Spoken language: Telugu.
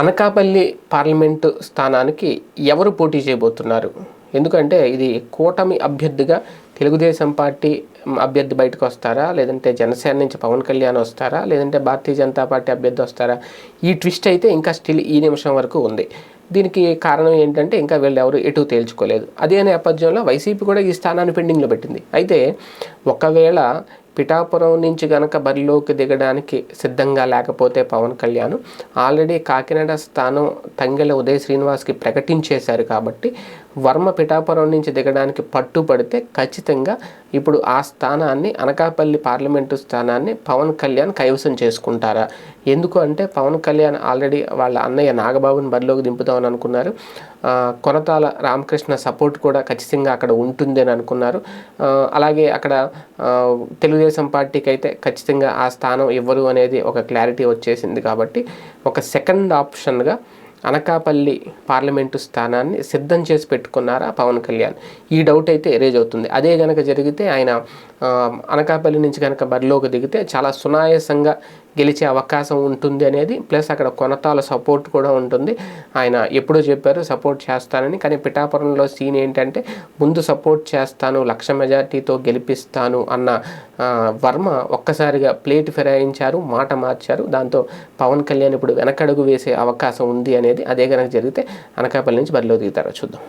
అనకాపల్లి పార్లమెంటు స్థానానికి ఎవరు పోటీ చేయబోతున్నారు? ఎందుకంటే ఇది కూటమి అభ్యర్థిగా తెలుగుదేశం పార్టీ అభ్యర్థి బయటకు వస్తారా? లేదంటే జనసేన నుంచి పవన్ కళ్యాణ్ వస్తారా? లేదంటే భారతీయ జనతా పార్టీ అభ్యర్థి వస్తారా? ఈ ట్విస్ట్ అయితే ఇంకా స్టిల్ ఈ నిమిషం వరకు ఉంది. దీనికి కారణం ఏంటంటే ఇంకా వీళ్ళు ఎవరు ఎటు తేల్చుకోలేదు. అదే నేపథ్యంలో వైసీపీ కూడా ఈ స్థానాన్ని పెండింగ్లో పెట్టింది. అయితే ఒకవేళ పిఠాపురం నుంచి గనక బరిలోకి దిగడానికి సిద్ధంగా లేకపోతే పవన్ కళ్యాణ్. ఆల్రెడీ కాకినాడ స్థానం తంగెల ఉదయ శ్రీనివాస్కి ప్రకటించేశారు కాబట్టి వర్మ పిఠాపురం నుంచి దిగడానికి పట్టుపడితే ఖచ్చితంగా ఇప్పుడు ఆ స్థానాన్ని అనకాపల్లి పార్లమెంటు స్థానాన్ని పవన్ కళ్యాణ్ కైవసం చేసుకుంటారా? ఎందుకు అంటే పవన్ కళ్యాణ్ ఆల్రెడీ వాళ్ళ అన్నయ్య నాగబాబుని బరిలోకి దింపుతామని అనుకున్నారు. కొరతాల కొనతాల రామకృష్ణ సపోర్ట్ కూడా ఖచ్చితంగా అక్కడ ఉంటుంది అని అనుకున్నారు. అలాగే అక్కడ తెలుగుదేశం పార్టీకి అయితే ఖచ్చితంగా ఆ స్థానం ఇవ్వరు అనేది ఒక క్లారిటీ వచ్చేసింది కాబట్టి ఒక సెకండ్ ఆప్షన్గా అనకాపల్లి పార్లమెంటు స్థానాన్ని సిద్ధం చేసి పెట్టుకున్నారా పవన్ కళ్యాణ్? ఈ డౌట్ అయితే ఎరేజ్ అవుతుంది. అదే కనుక జరిగితే ఆయన అనకాపల్లి నుంచి కనుక బరిలోకి దిగితే చాలా సునాయాసంగా గెలిచే అవకాశం ఉంటుంది అనేది ప్లస్ అక్కడ కొనతాల సపోర్ట్ కూడా ఉంటుంది. ఆయన ఎప్పుడో చెప్పారు సపోర్ట్ చేస్తానని. కానీ పిఠాపురంలో సీన్ ఏంటంటే ముందు సపోర్ట్ చేస్తాను లక్ష మెజార్టీతో గెలిపిస్తాను అన్న వర్మ ఒక్కసారిగా ప్లేట్ ఫిరాయించారు మాట మార్చారు. దాంతో పవన్ కళ్యాణ్ ఇప్పుడు వెనకడుగు వేసే అవకాశం ఉంది అనేది అదే కనుక జరిగితే అనకాపల్లి నుంచి బరిలో దిగుతారో చూద్దాం.